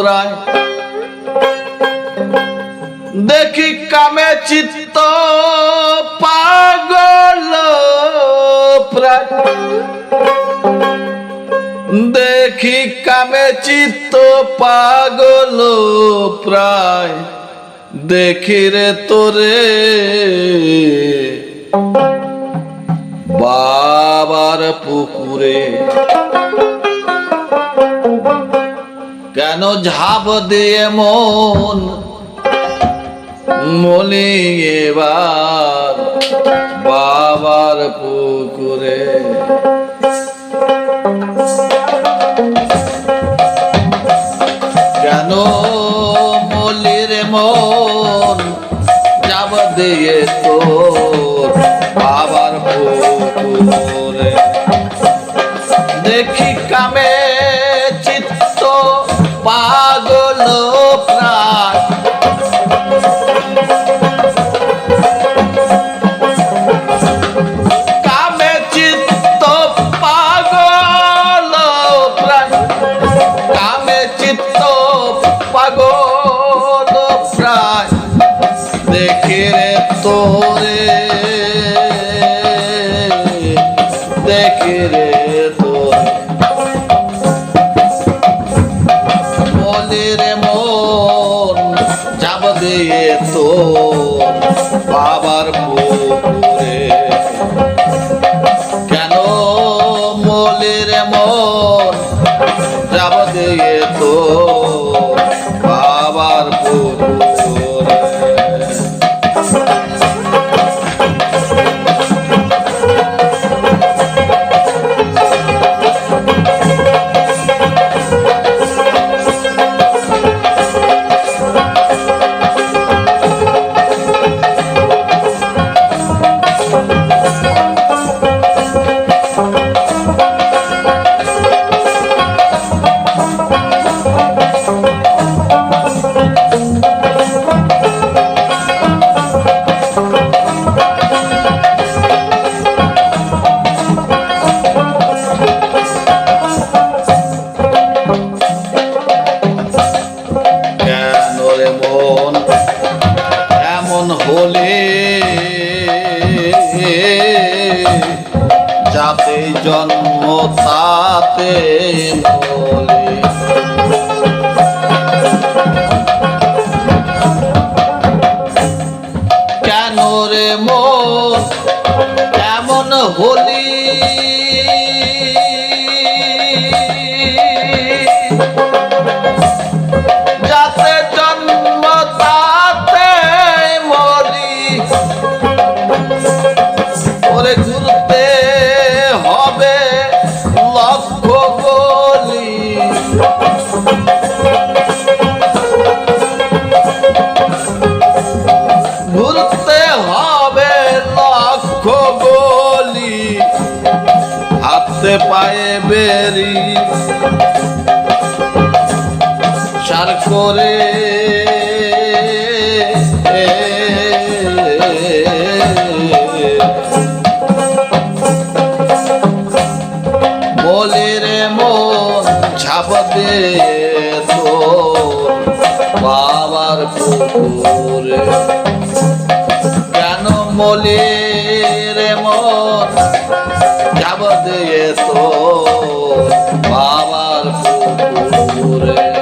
প্রায় দেখি কামে চিত্ত পাগল প্রায়। দেখি কামে চিত্ত পাগল প্রায়। দেখি রে তোরে। বাবার পুকুরে কেন ঝাঁপ দিয়ে মন মলি এবার বাবার পুকুরে? কেন মলির মন যাব দিয়ে তো বাবার পুকুরে? দেখি কামে তোরে দেখে রে তোরে রে মন যাব দিয়ে তো বাবার পুকুরে তাতে বলে হাতে পায়ে বেরি। চার করে বলে দে তো বাবার পুকুরে। কেন মলে রে মন ঝাপ দিয়ে তো বাবার পুকুরে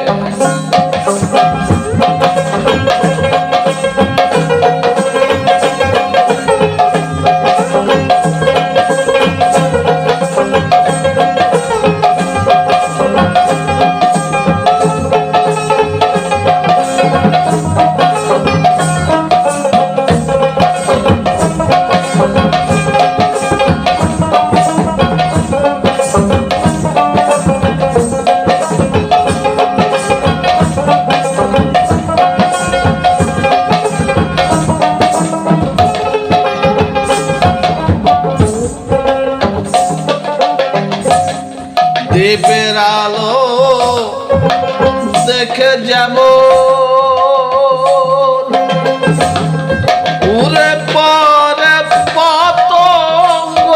উরে পরে পতঙ্গ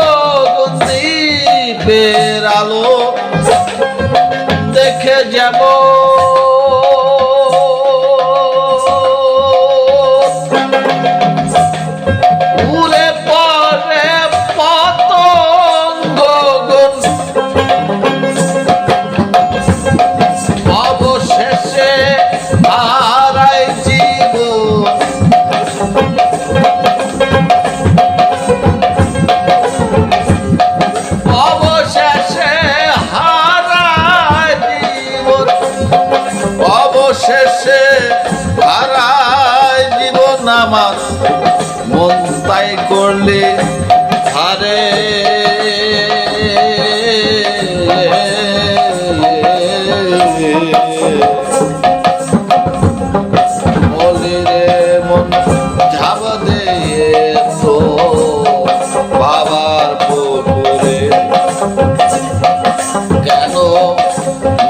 দ্বীপের আলো। দেখে যাব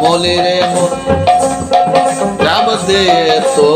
বলি রে রাম দে তো।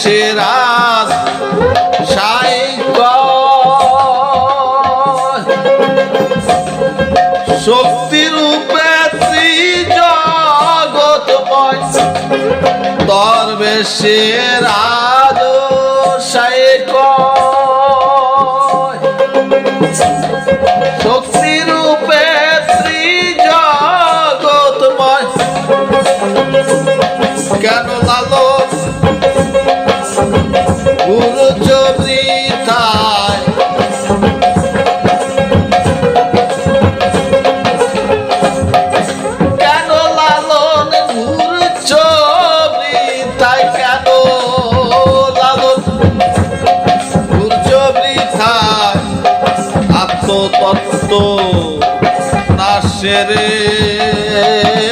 সেরা সাইক শক্তি রূপে জগৎ তর বেশিরাজ রে।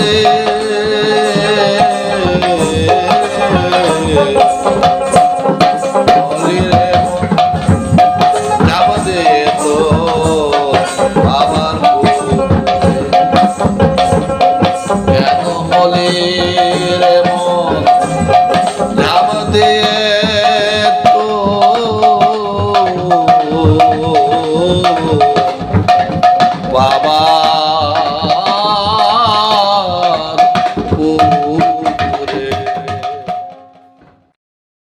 রে।